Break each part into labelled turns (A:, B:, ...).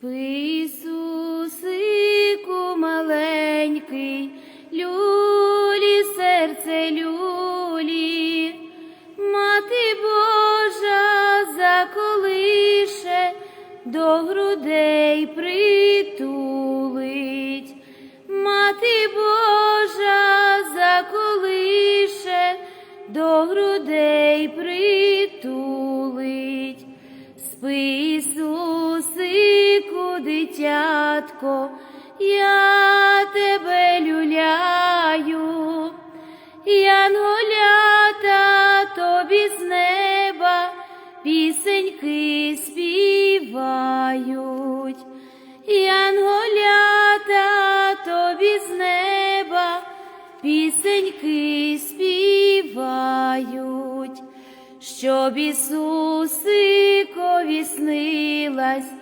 A: Спи, Ісусику маленький, люлі, серце люлі, дитятко, я тебе люляю, Янголята тобі з неба пісеньки співають, Янголята тобі з неба пісеньки співають. Щоб Ісусикові снилась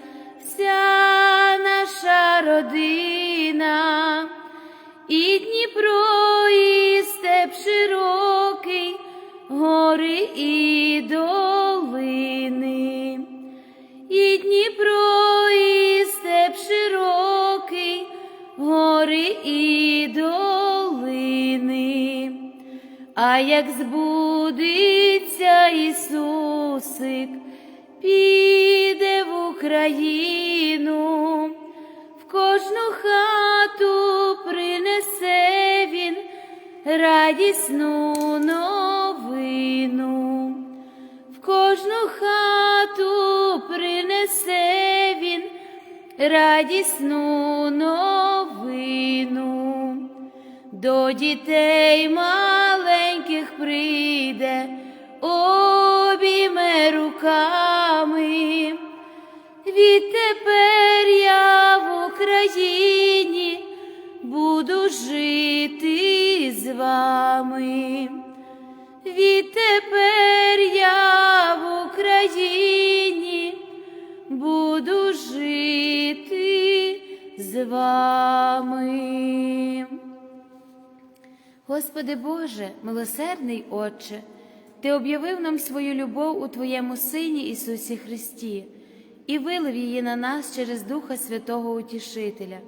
A: вся наша родина, і Дніпро, і степ широкий, гори і долини, і Дніпро, і степ широкий, гори і долини. А як збудеться Ісусик, піде в Україну, в кожну хату принесе він радісну новину, в кожну хату принесе він радісну новину. До дітей маленьких прийде, обійме руками. Відтепер я в Україні буду жити з вами. Відтепер я в Україні буду жити з вами. Господи Боже, милосердний Отче, Ти об'явив нам свою любов у Твоєму Сині Ісусі Христі і вилив її на нас через Духа Святого Утішителя.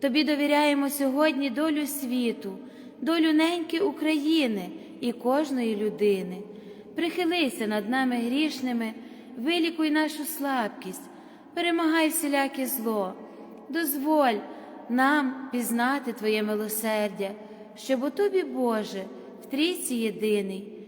A: Тобі довіряємо сьогодні долю світу, долю неньки України і кожної людини. Прихилися над нами грішними, вилікуй нашу слабкість, перемагай всіляке зло, дозволь нам пізнати Твоє милосердя щоб у тобі, Боже, в трійці єдиний,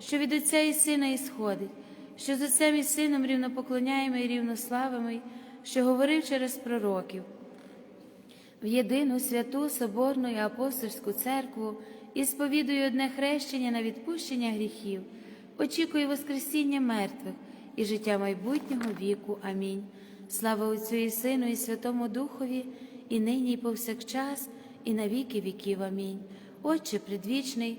A: що від Отця і Сина ісходить, що з Отцем і Сином рівнопоклоняємо і рівнославимо, що говорив через пророків. в єдину святу Соборну і апостольську церкву і сповідую одне хрещення на відпущення гріхів, очікую Воскресіння мертвих і життя майбутнього віку. Амінь. Слава Отцю і Сину, і Святому Духові, і нині, і повсякчас, і на віки віків. Амінь. Отче предвічний,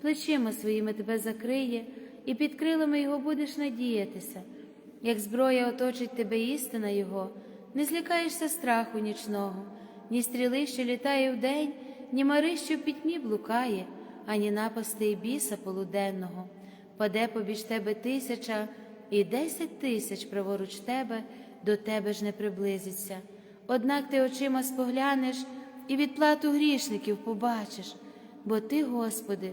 A: плечима своїми тебе закриє, і під крилами Його будеш надіятися. Як зброя оточить тебе істина Його, не злякаєшся страху нічного, ні стріли, що літає вдень, ні мари, що в пітьмі блукає, ані напасти і біса полуденного. Паде побіж тебе тисяча, і десять тисяч праворуч тебе, до тебе ж не приблизиться. Однак ти очима споглянеш і відплату грішників побачиш, бо ти, Господи,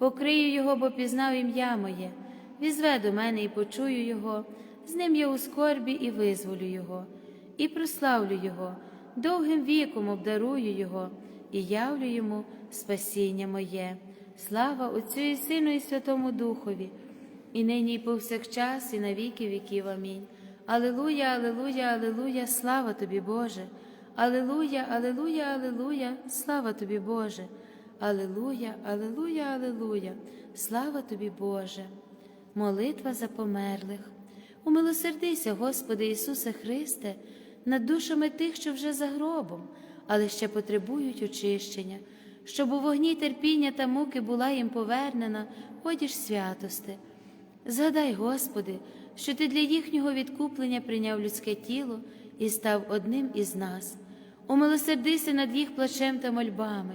A: покрию його, бо пізнав ім'я моє, візве до мене і почую його, з ним я у скорбі і визволю його, і прославлю його, довгим віком обдарую його, і явлю йому спасіння моє. Слава Отцю і Сину, і Святому Духові, і нині, і повсякчас, і на віки віків. Амінь. Алилуя, Алилуя, Алилуя, слава тобі, Боже. Алилуя, Алилуя, Алилуя, слава тобі, Боже. Алилуя, Алилуя, Алилуя, слава тобі, Боже. Молитва за померлих. Умилосердися, Господи Ісусе Христе, над душами тих, що вже за гробом, але ще потребують очищення, щоб у вогні терпіння та муки була їм повернена одіж святости. Згадай, Господи, що Ти для їхнього відкуплення прийняв людське тіло і став одним із нас. Умилосердися над їх плачем та мольбами,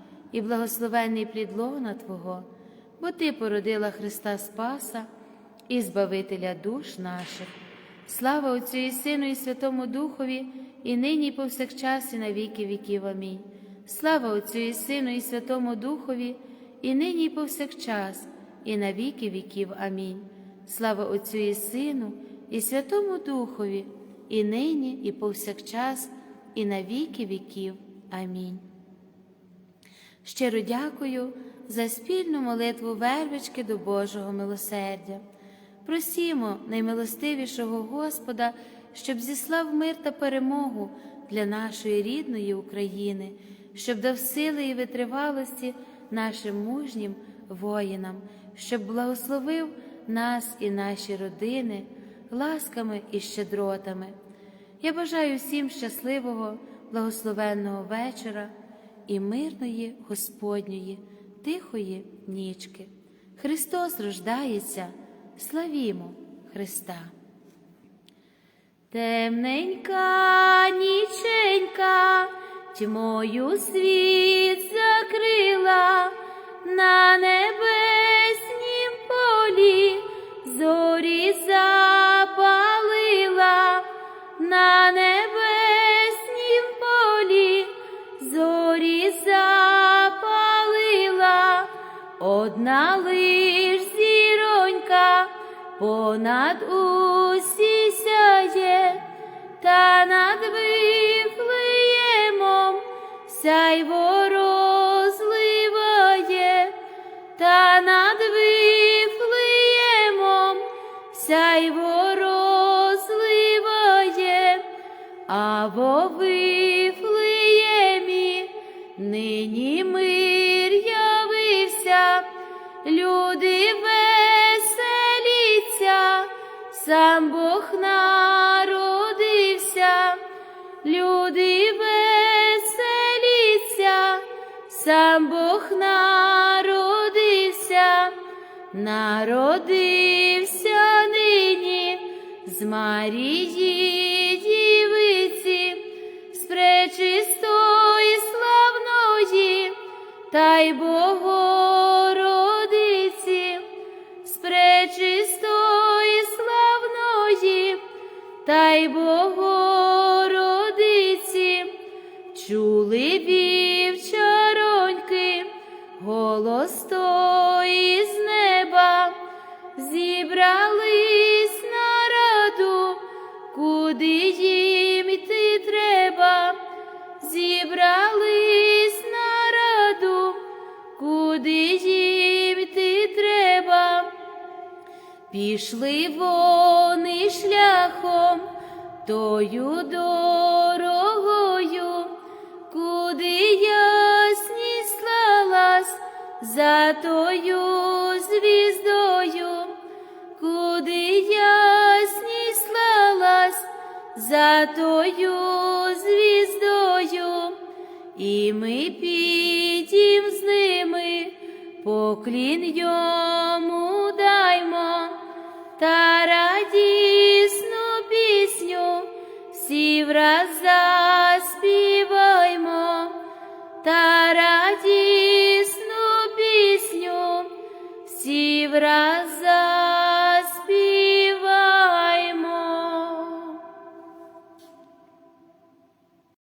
A: і благословенний плід лона Твого, бо Ти породила Христа Спаса і Збавителя душ наших. Слава Отцю і Сину, і Святому Духові, і нині, і повсякчас, і на віки віків. Амінь. Слава Отцю і Сину, і Святому Духові, і нині, і повсякчас, і на віки віків. Амінь. Слава Отцю і Сину, і Святому Духові, і нині, і повсякчас, і на віки віків. Амінь. Щиро дякую за спільну молитву вервички до Божого милосердя. Просімо наймилостивішого Господа, щоб зіслав мир та перемогу для нашої рідної України, щоб дав сили і витривалості нашим мужнім воїнам, щоб благословив нас і наші родини ласками і щедротами. Я бажаю всім щасливого, благословенного вечора і мирної Господньої, тихої нічки. Христос рождається, славімо Христа. Темненька ніченька, тьмою світ закрила на небеснім полі, зорі запалила одна лиш зіронька понад усі сяє, та над вифлеємом сяйво сам Бог народився, люди веселіться, сам Бог народився, народився нині з Марії дівиці, з пречистої славної, та й Богородиці, Пішли вони шляхом тою дорогою, куди ясність слалась за тою звіздою, куди ясність слалась за тою звіздою, і ми підім з ними, поклін йому та радісну пісню всі враз